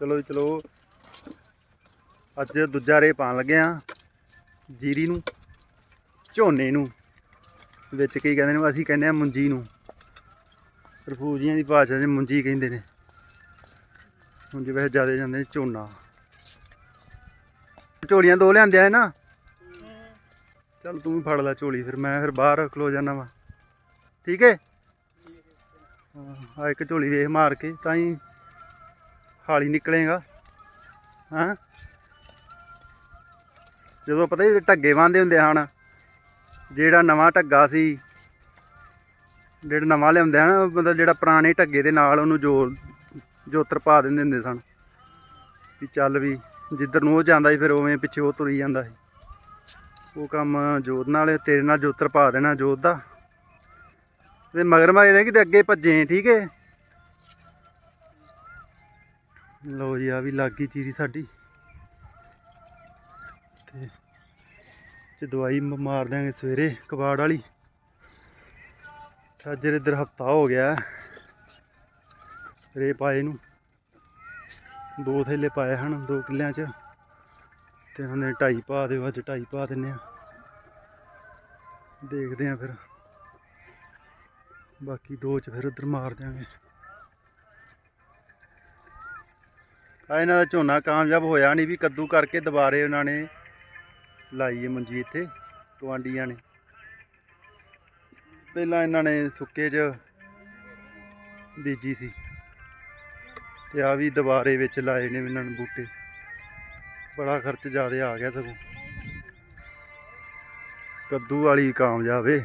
ਚਲੋ ਜੀ, ਚਲੋ। ਅੱਜ ਦੂਜਾ ਰੇ ਪਾਣ ਲੱਗੇ ਆ ਜੀਰੀ ਨੂੰ, ਝੋਨੇ ਨੂੰ, ਵਿੱਚ ਕੀ ਕਹਿੰਦੇ ਨੇ, ਅਸੀਂ ਕਹਿੰਦੇ ਆ ਮੁੰਜੀ ਨੂੰ। ਰਫੂਜੀਆਂ ਦੀ ਭਾਸ਼ਾ 'ਚ ਮੁੰਜੀ ਕਹਿੰਦੇ ਨੇ। ਮੁੰਜੀ ਵੈਸੇ ਜ਼ਿਆਦਾ ਜਾਂਦੇ ਨੇ ਝੋਨਾ। ਝੋਲੀਆਂ ਦੋ ਲਿਆਂਦੇ ਆ ਨਾ? ਚੱਲ ਤੂੰ ਵੀ ਫੜ ਲੈ ਝੋਲੀ ਫਿਰ, ਮੈਂ ਫਿਰ ਬਾਹਰ ਖਲੋ ਜਾਣਾ ਵਾ। ਠੀਕ ਹੈ? ਆ ਇੱਕ ਝੋਲੀ ਵੇਖ ਮਾਰ ਕੇ, ਤਾਂ ਹੀ ਹਾਲੀ ਨਿਕਲੇਗਾ। ਹਾਂ? ਜਦੋਂ ਪਤਾ ਹੀ ਢੱਗੇ ਬੰਨਦੇ ਹੁੰਦੇ ਹਨ, ਜਿਹੜਾ ਨਵਾਂ ਢੱਗਾ ਸੀ, ਜਿਹੜਾ ਨਵਾਂ ਲਿਆਉਂਦੇ ਹਨ, ਮਤਲਬ ਜਿਹੜਾ ਪੁਰਾਣੇ ਢੱਗੇ ਦੇ ਨਾਲ ਉਹਨੂੰ ਜੋੜ, ਜੋਤਰ ਪਾ ਦਿੰਦੇ ਹੁੰਦੇ ਸਨ। ਵੀ ਚੱਲ ਵੀ, ਜਿੱਧਰ ਨੂੰ ਉਹ ਜਾਂਦਾ ਸੀ, ਫਿਰ ਉਵੇਂ ਪਿੱਛੇ ਉਹ ਤੁਰੀ ਜਾਂਦਾ ਸੀ। ਉਹ ਕੰਮ ਜੋਤ ਨਾਲ, ਤੇਰੇ ਨਾਲ ਜੋਤਰ ਪਾ ਦੇਣਾ ਜੋਤ ਦਾ। ਤੇ ਮਗਰ ਮਗਰ ਰਹਿ ਕਿਤੇ ਅੱਗੇ ਭੱਜੇ, ਠੀਕ ਹੈ ਲੋ ਜੀ ਆ ਵੀ ਲੱਗ ਗਈ ਚੀਰੀ ਸਾਡੀ। ਤੇ ਚ ਦਵਾਈ ਮਾਰ ਦਿਆਂਗੇ ਸਵੇਰੇ ਕਬਾੜ ਵਾਲੀ। ਤੇ ਅੱਜ ਇੱਧਰ ਹਫਤਾ ਹੋ ਗਿਆ। ਹੈ। ਰੇ ਪਾਏ ਨੂੰ। ਦੋ ਥੈਲੇ ਪਾਏ ਹਨ, ਦੋ ਕਿੱਲਿਆਂ ਚ। ਤੇ ਉਹਨੇ ਢਾਈ ਪਾ ਦਿਓ, ਅੱਜ ਢਾਈ ਪਾ ਦਿੰਨੇ ਆ। ਦੇਖਦੇ ਆ ਫਿਰ। ਬਾਕੀ ਦੋ ਚ ਫਿਰ ਉਧਰ ਮਾਰ ਦਿਆਂਗੇ। ਆ ਇਹਨਾਂ ਦਾ ਝੋਨਾ ਕਾਮਯਾਬ ਹੋਇਆ ਨਹੀਂ, ਵੀ ਕੱਦੂ ਕਰਕੇ ਦੁਬਾਰੇ ਉਹਨਾਂ ਨੇ ਲਾਈ ਹੈ ਮੰਜੀ ਇੱਥੇ ਗਵਾਂਡੀਆਂ ਨੇ। ਪਹਿਲਾਂ ਇਹਨਾਂ ਨੇ ਸੁੱਕੇ 'ਚ ਬੀਜੀ ਸੀ, ਤੇ ਆ ਵੀ ਦੁਬਾਰੇ ਵਿੱਚ ਲਾਏ ਨੇ ਇਹਨਾਂ ਨੇ ਬੂਟੇ। ਬੜਾ ਖਰਚ ਜ਼ਿਆਦਾ ਆ ਗਿਆ ਸਗੋਂ। ਕੱਦੂ ਵਾਲੀ ਕਾਮਯਾਬ ਏ।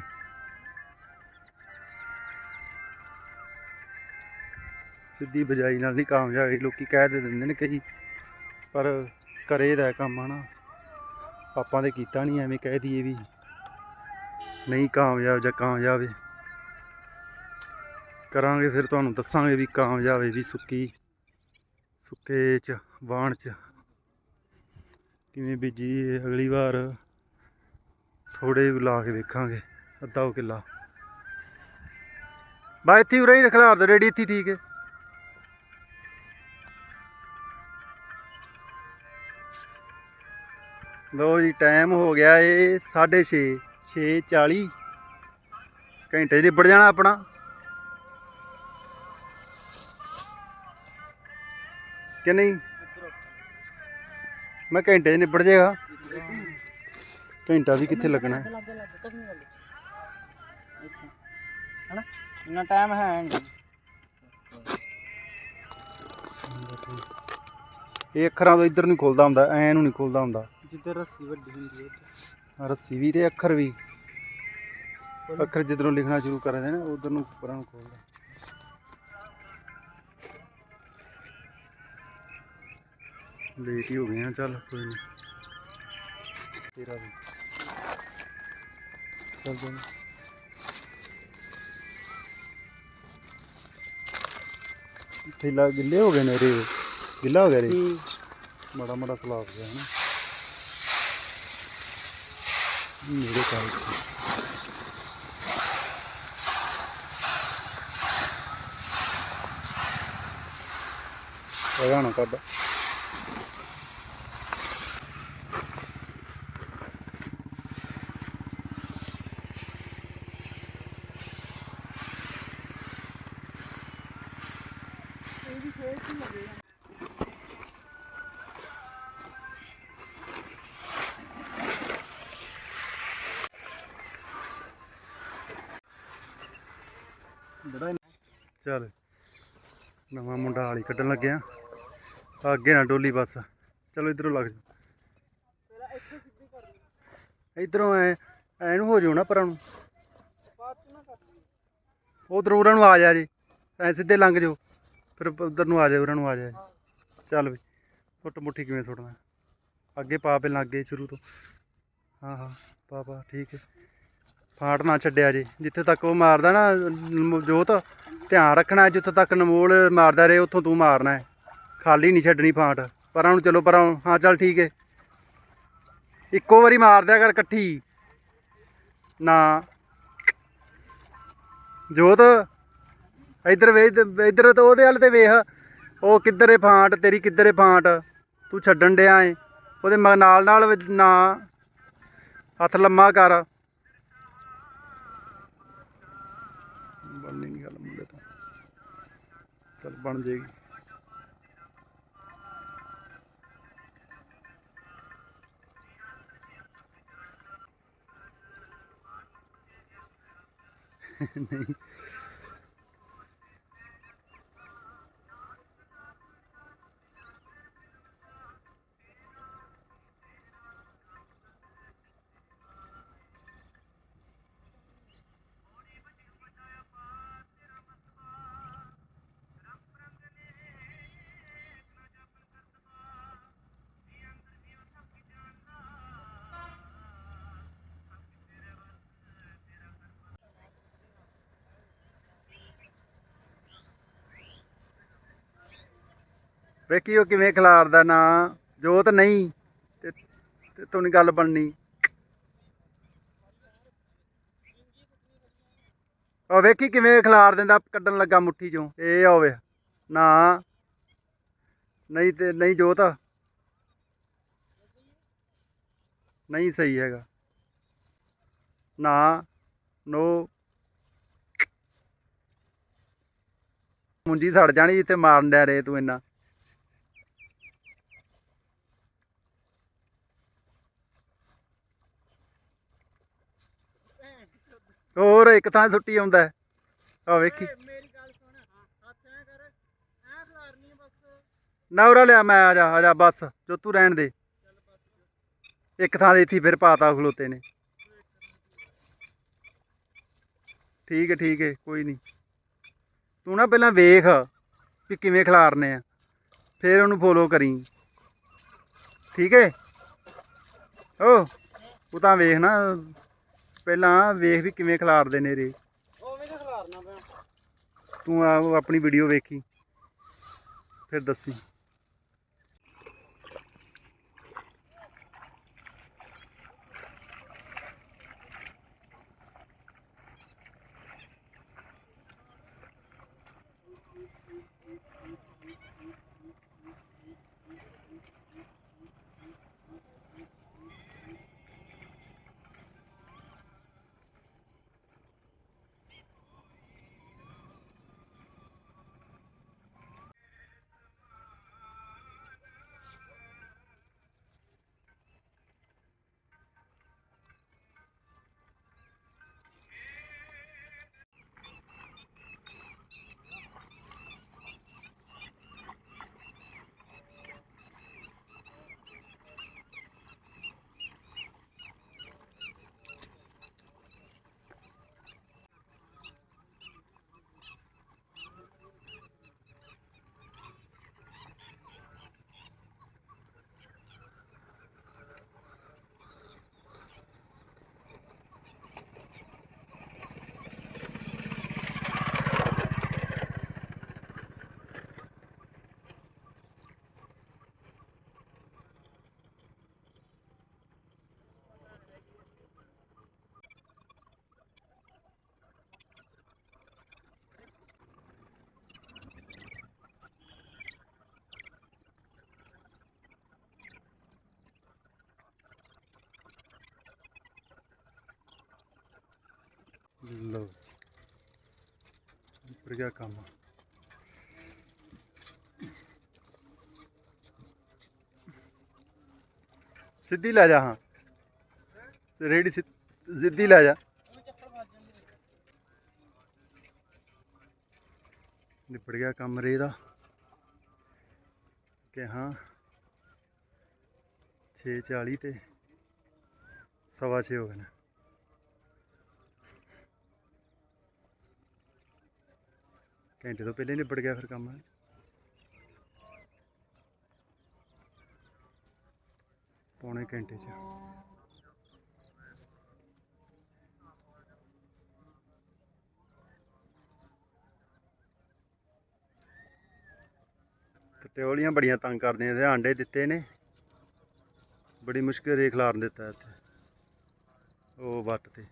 ਸਿੱਧੀ ਬਜਾਈ ਨਾਲ ਨਹੀਂ ਕਾਮਯਾਬ, ਇਹ ਲੋਕੀ ਕਹਿ ਦੇ ਦਿੰਦੇ ਨੇ ਕਈ, ਪਰ ਕਰੇ ਦਾ ਕੰਮ ਹਨਾ ਆਪਾਂ ਤੇ ਕੀਤਾ ਨਹੀਂ, ਐਵੇਂ ਕਹਿ ਦਈਏ ਵੀ ਨਹੀਂ ਕਾਮਯਾਬ ਜਾਂ ਕਾਮਯਾਬ ਕਰਾਂਗੇ ਫਿਰ ਤੁਹਾਨੂੰ ਦੱਸਾਂਗੇ ਵੀ ਕਾਮਯਾਬ ਵੀ ਸੁੱਕੀ, ਸੁੱਕੇ ਚ ਵਾਣ ਚ। ਕਿਵੇਂ ਬੀਜੀ ਅਗਲੀ ਵਾਰ ਥੋੜੇ ਲਾ ਕੇ ਵੇਖਾਂਗੇ, ਅੱਧਾ ਕੁ ਕਿੱਲਾ। ਬਾ ਇੱਥੇ ਉਰੇ ਹੀ ਰਖਲਾਰ ਦੋ ਰੇੜੀ ਇੱਥੇ ਠੀਕ ਹੈ ਲੋ ਜੀ ਟਾਈਮ ਹੋ ਗਿਆ ਏ 6:30 6:40 ਘੰਟੇ ਨਿਬੜ ਜਾਣਾ ਆਪਣਾ। ਕਿ ਨਹੀਂ? ਮੈਂ ਘੰਟੇ ਨਿਬੜ ਜਾਏਗਾ। ਘੰਟਾ ਵੀ ਕਿੱਥੇ ਲੱਗਣਾ ਹੈ? ਇੰਨਾ ਟਾਈਮ ਹੈ ਨਹੀਂ। ਇਹ ਅੱਖਰਾਂ ਤੋਂ ਇੱਧਰ ਨਹੀਂ ਖੁੱਲਦਾ ਹੁੰਦਾ ਐ ਨੂੰ ਨਹੀਂ ਖੁੱਲਦਾ ਹੁੰਦਾ। ਜਿੱਧਰ ਰੱਸੀ ਵੱਡੀ ਹੁੰਦੀ ਹੈ ਰੱਸੀ ਵੀ ਤੇ ਅੱਖਰ ਵੀ। ਅੱਖਰ ਜਿੱਧਰੋਂ ਲਿਖਣਾ ਸ਼ੁਰੂ ਕਰਦੇ ਨੇ ਉਧਰ ਨੂੰ ਪਰਾਂ ਨੂੰ ਖੋਲਦਾ ਲੇਟ ਹੀ ਹੋ ਗਏ ਆ ਚੱਲ ਕੋਈ ਨਹੀਂ ਤੇਰਾ ਵੀ। ਚੱਲ ਚੱਲ ਥੈਲਾ ਗਿੱਲੇ ਹੋ ਗਏ ਨੇ ਰੇ? ਗਿੱਲਾ ਹੋ ਗਿਆ ਰੇ? ਮਾੜਾ ਮਾੜਾ ਸਲਾਬ ਗਿਆ ਹੈ ਨਾ। ਮੇਰੇ ਕਾਲ ਹੋਇਆ ਨਾ ਕੱਢ ਚੱਲ, ਨਵਾਂ ਮੁੰਡਾ ਹਾਲੀ ਕੱਢਣ ਲੱਗਿਆ ਅੱਗੇ ਨਾ ਡੋਲੀ ਬਸ। ਚਲੋ ਇਧਰੋਂ ਲੱਗ ਜਾ ਇਧਰੋਂ ਐ ਐ ਨੂੰ ਹੋ ਜਾਓ ਨਾ ਪਰਾਂ ਨੂੰ। ਉਧਰੋਂ ਉਰਾਂ ਨੂੰ ਆ ਜਾ ਜੀ। ਐ ਸਿੱਧੇ ਲੰਘ ਜਾਓ। ਫਿਰ ਉਧਰ ਨੂੰ ਆ ਜਾ, ਉਰਾਂ ਨੂੰ ਆ ਜਾ ਚੱਲ ਵੀ ਛੁੱਟ ਮੁੱਠੀ ਕਿਵੇਂ ਸੁੱਟਣਾ। ਅੱਗੇ ਪਾ ਪਹਿਲਾਂ ਅੱਗੇ ਸ਼ੁਰੂ ਤੋਂ। ਹਾਂ ਹਾਂ, ਪਾ ਪਾ, ਠੀਕ ਹੈ। ਫਾਟ ਨਾ ਛੱਡਿਆ ਜੀ। ਜਿੱਥੇ ਤੱਕ ਉਹ ਮਾਰਦਾ ਨਾ ਨ- ਜੋਤ, ਧਿਆਨ ਰੱਖਣਾ ਜਿੱਥੇ ਤੱਕ ਨਮੋਲ ਮਾਰਦਾ ਰਹੇ, ਉੱਥੋਂ ਤੂੰ ਮਾਰਨਾ ਹੈ। ਖਾਲੀ ਨਹੀਂ ਛੱਡਣੀ ਫਾਟ। ਪਰਾਂ ਨੂੰ ਚਲੋ, ਪਰਾਂ ਹਾਂ, ਚੱਲ ਠੀਕ ਹੈ। ਇੱਕੋ ਵਾਰੀ ਮਾਰ ਦਿਆ ਕਰ ਇਕੱਠੀ। ਨਾ। ਜੋਤ, ਇੱਧਰ ਵੇ ਇੱਧਰ ਤੇ ਉਹਦੇ ਵੱਲ ਤੇ ਵੇਖ। ਉਹ ਕਿੱਧਰੇ ਫਾਂਟ, ਤੇਰੀ ਕਿੱਧਰੇ ਫਾਂਟ। ਤੂੰ ਛੱਡਣ ਡਿਆ ਏ। ਉਹਦੇ ਮ- ਨਾਲ ਨਾਲ ਨਾ। ਹੱਥ ਲੰਮਾ ਕਰ ਬਣਨੀ ਨਹੀਂ ਗੱਲ ਮੁੰਡੇ ਤੋਂ ਚਲ ਬਣ ਜੇਗੀ। ਨਹੀਂ। ਵੇਖੀ ਉਹ ਕਿਵੇਂ ਖਿਲਾਰਦਾ ਨਾ, ਜੋਤ ਨਹੀਂ, ਤੇ ਤੇ ਤੂੰ ਗੱਲ ਬਣਨੀ। ਉਹ ਵੇਖੀ ਕਿਵੇਂ ਖਿਲਾਰ ਦਿੰਦਾ, ਕੱਢਣ ਲੱਗਾ ਮੁੱਠੀ ਚੋਂ। ਇਹ ਹੋਵੇ ਨਾ। ਨਹੀਂ ਤੇ ਨਹੀਂ ਜੋਤ। ਨਹੀਂ ਸਹੀ ਹੈਗਾ। ਨਾ, ਨੋ। ਮੁੰਜੀ ਸੜ ਜਾਣੀ ਜਿੱਥੇ ਮਾਰਨ ਡਿਆ ਰੇ ਤੂੰ ਇੰਨਾ। ਹੋਰ ਇੱਕ ਥਾਂ ਸੁੱਟੀ ਆਉਂਦਾ ਆ ਵੇਖੀ। ਮੇਰੀ ਗੱਲ ਸੁਣ। ਹੱਥ ਐ ਕਰ। ਐ ਖਲਾਰਨੀ ਬਸ। ਨੌਰਾ ਲਿਆ ਮੈਂ ਆ ਜਾ ਆ ਜਾ ਬਸ ਜੋ ਤੂੰ ਰਹਿਣ ਦੇ। ਇੱਕ ਥਾਂ ਦੇ ਇੱਥੇ ਫਿਰ ਪਾਤਾ ਖਲੋਤੇ ਨੇ। ਠੀਕ ਹੈ ਠੀਕ ਹੈ ਕੋਈ ਨਹੀਂ। ਤੂੰ ਨਾ ਪਹਿਲਾਂ ਵੇਖ ਕਿ ਕਿਵੇਂ ਖਿਲਾਰਨੇ ਆ। ਫਿਰ ਉਹਨੂੰ ਫੋਲੋ ਕਰੀ। ਠੀਕ ਹੈ? ਓ ਉਹ ਤਾਂ ਵੇਖ ਨਾ। ਪਹਿਲਾਂ ਵੇਖ ਵੀ ਕਿਵੇਂ ਖਿਲਾਰਦੇ ਨੇ ਰੇ ਖਲਾਰਨਾ ਪਿਆ। ਤੂੰ ਆ ਆਪਣੀ ਵੀਡੀਓ ਵੇਖੀ। ਫਿਰ ਦੱਸੀ। ਲਓ ਉੱਪਰ ਗਿਆ ਕੰਮ। ਸਿੱਧੀ ਲੈ ਜਾ, ਹਾਂ। ਰੇੜੀ ਸਿੱਧੀ ਲੈ ਜਾ। ਉਹ ਨਿਪੜ ਗਿਆ ਕੰਮ ਰੇ ਦਾ। ਕਿ ਹਾਂ 6:40 ਤੇ ਸਵਾ ਛੇ ਹੋ ਗਏ ਨੇ। ਘੰਟੇ ਤੋਂ ਪਹਿਲੇ ਨਿਬੜ ਗਿਆ ਫਿਰ ਕੰਮ। ਪੌਣੇ ਘੰਟੇ ਚ। ਤੇ ਟਿਓਲੀਆਂ ਬੜੀਆਂ ਤੰਗ ਕਰਦੀਆਂ ਤੇ ਆਂਡੇ ਦਿੱਤੇ ਨੇ। ਬੜੀ ਮੁਸ਼ਕਿਲ ਰੇਖ ਲਾਰਨ ਦਿੱਤਾ ਇੱਥੇ। ਉਹ ਵੱਟ ਤੇ।